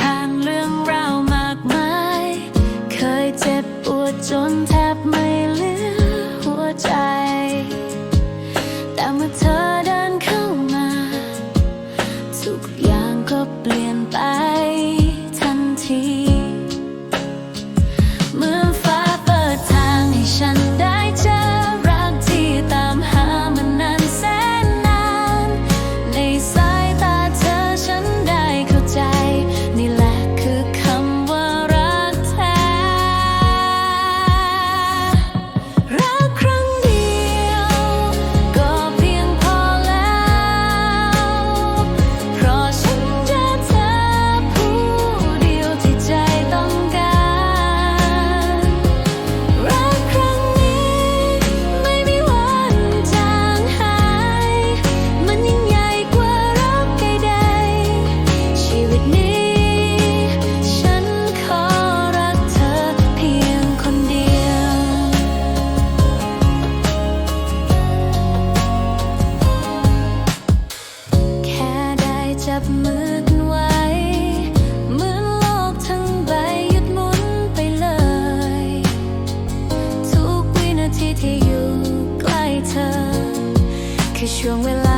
ผ่านเรื่องราวมากมาย เคยเจ็บปวดจนแทบ มืดไวเหมือนโลกทั้งใบหยุดหมุนไปเลย ทุกวินาทีที่อยู่ใกล้เธอ แค่ช่วงเวลา